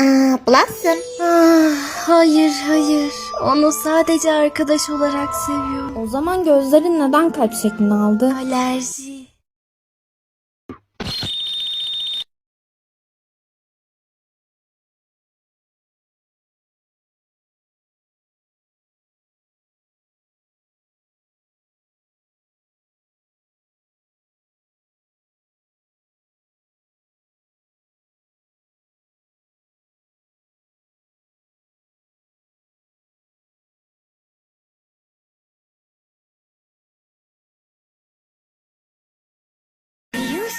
Aa, Blossom. Ah, hayır hayır. Onu sadece arkadaş olarak seviyorum. O zaman gözlerin neden kalp şeklini aldı? Alerji.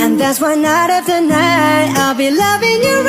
And that's why night after night I'll be loving you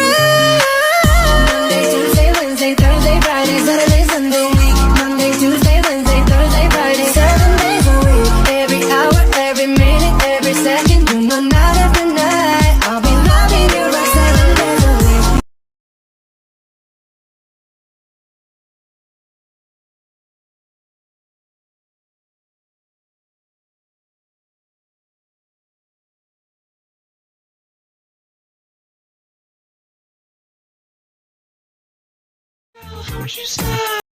What? You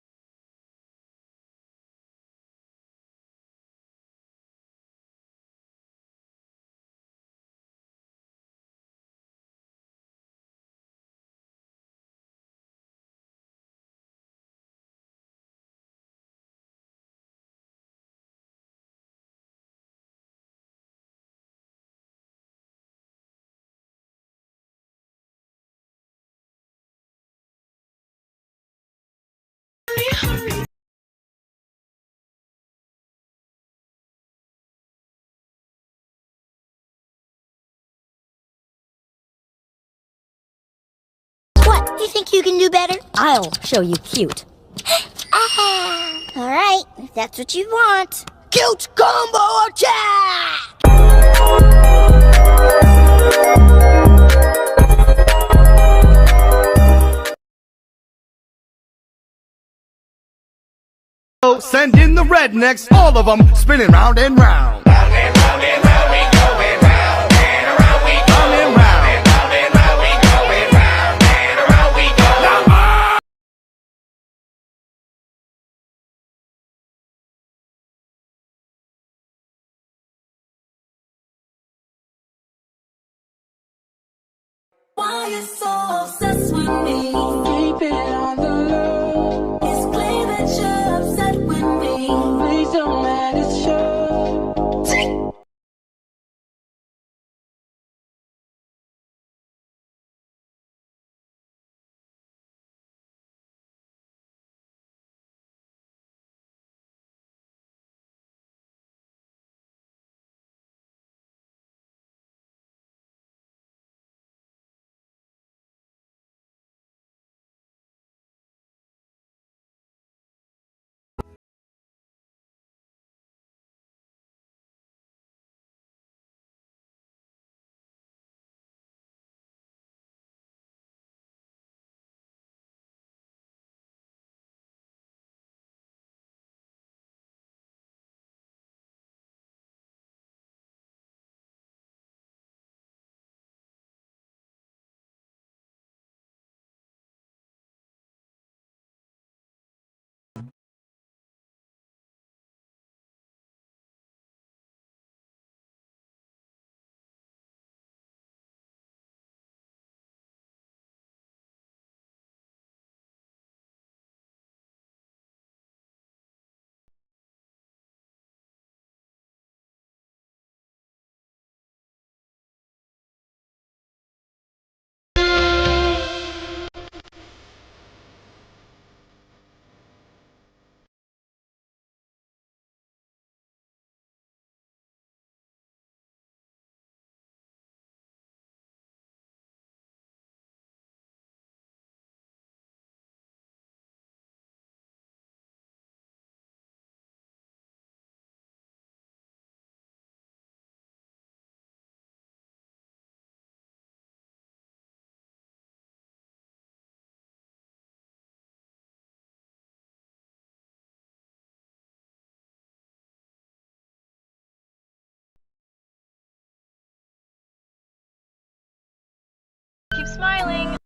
think you can do better? I'll show you cute. Ah, all right, if that's what you want. Cute combo attack! Send in the rednecks, all of them spinning round and round. Round and round and round we going Why you so obsessed with me? Smiling.